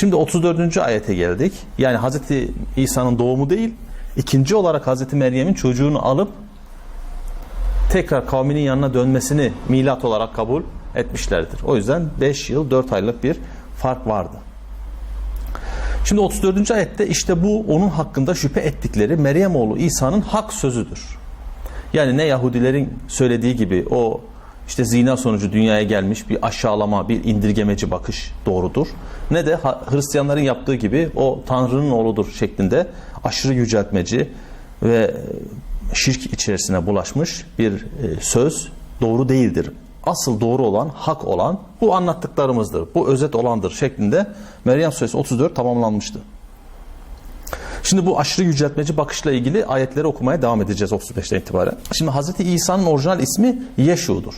Şimdi 34. ayete geldik. Yani Hazreti İsa'nın doğumu değil, ikinci olarak Hazreti Meryem'in çocuğunu alıp tekrar kavminin yanına dönmesini milat olarak kabul etmişlerdir. O yüzden 5 yıl 4 aylık bir fark vardı. Şimdi 34. ayette işte bu onun hakkında şüphe ettikleri Meryem oğlu İsa'nın hak sözüdür. Yani ne Yahudilerin söylediği gibi o işte zina sonucu dünyaya gelmiş bir aşağılama, bir indirgemeci bakış doğrudur. Ne de Hristiyanların yaptığı gibi o Tanrı'nın oğludur şeklinde aşırı yüceltmeci ve şirk içerisine bulaşmış bir e, söz doğru değildir. Asıl doğru olan, hak olan bu anlattıklarımızdır. Bu özet olandır şeklinde Meryem Suresi 34 tamamlanmıştı. Şimdi bu aşırı yüceltmeci bakışla ilgili ayetleri okumaya devam edeceğiz 35'ten itibaren. Şimdi Hz. İsa'nın orijinal ismi Yeşu'dur.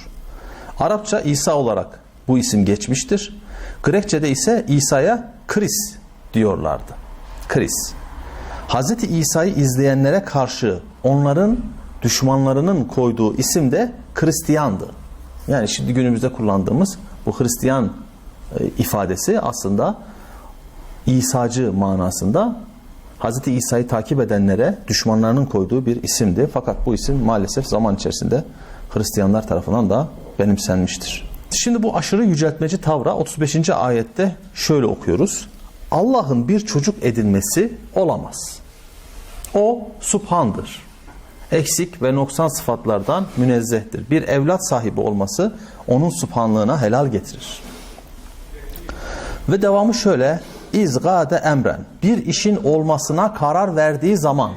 Arapça İsa olarak bu isim geçmiştir. Grekçe'de ise İsa'ya Kris diyorlardı. Kris. Hz. İsa'yı izleyenlere karşı onların düşmanlarının koyduğu isim de Hristiyandı. Yani şimdi günümüzde kullandığımız bu Hristiyan e, ifadesi aslında İsacı manasında Hz. İsa'yı takip edenlere düşmanlarının koyduğu bir isimdi. Fakat bu isim maalesef zaman içerisinde Hristiyanlar tarafından da benimsenmiştir. Şimdi bu aşırı yüceltmeci tavra 35. ayette şöyle okuyoruz. Allah'ın bir çocuk edinmesi olamaz. O subhandır. Eksik ve noksan sıfatlardan münezzehtir. Bir evlat sahibi olması onun subhanlığına helal getirir. Ve devamı şöyle. İzgade emren. Bir işin olmasına karar verdiği zaman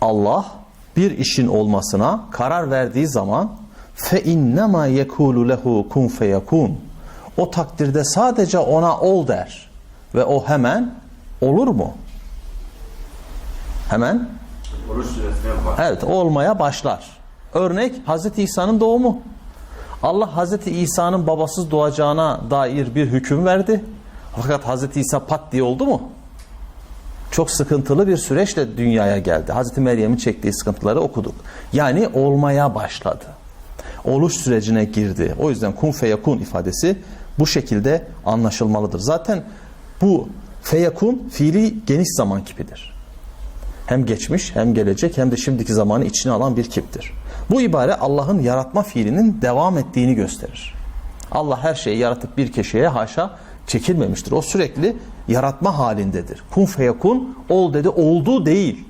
Allah bir işin olmasına karar verdiği zaman fe innema yekulu lehu kun feyekun. O takdirde sadece ona ol der ve o hemen olur mu? Hemen. Evet olmaya başlar. Örnek Hazreti İsa'nın doğumu. Allah Hazreti İsa'nın babasız doğacağına dair bir hüküm verdi. Fakat Hazreti İsa pat diye oldu mu? Çok sıkıntılı bir süreçle dünyaya geldi. Hazreti Meryem'in çektiği sıkıntıları okuduk. Yani olmaya başladı. Oluş sürecine girdi. O yüzden kun feyekun ifadesi bu şekilde anlaşılmalıdır. Zaten bu feyekun fiili geniş zaman kipidir hem geçmiş hem gelecek hem de şimdiki zamanı içine alan bir kiptir. Bu ibare Allah'ın yaratma fiilinin devam ettiğini gösterir. Allah her şeyi yaratıp bir keşeye haşa çekilmemiştir. O sürekli yaratma halindedir. Kun feyekun ol dedi oldu değil.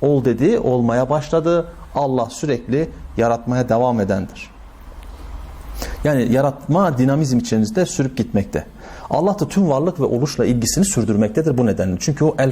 Ol dedi olmaya başladı. Allah sürekli yaratmaya devam edendir. Yani yaratma dinamizm içerisinde sürüp gitmekte. Allah da tüm varlık ve oluşla ilgisini sürdürmektedir bu nedenle. Çünkü o el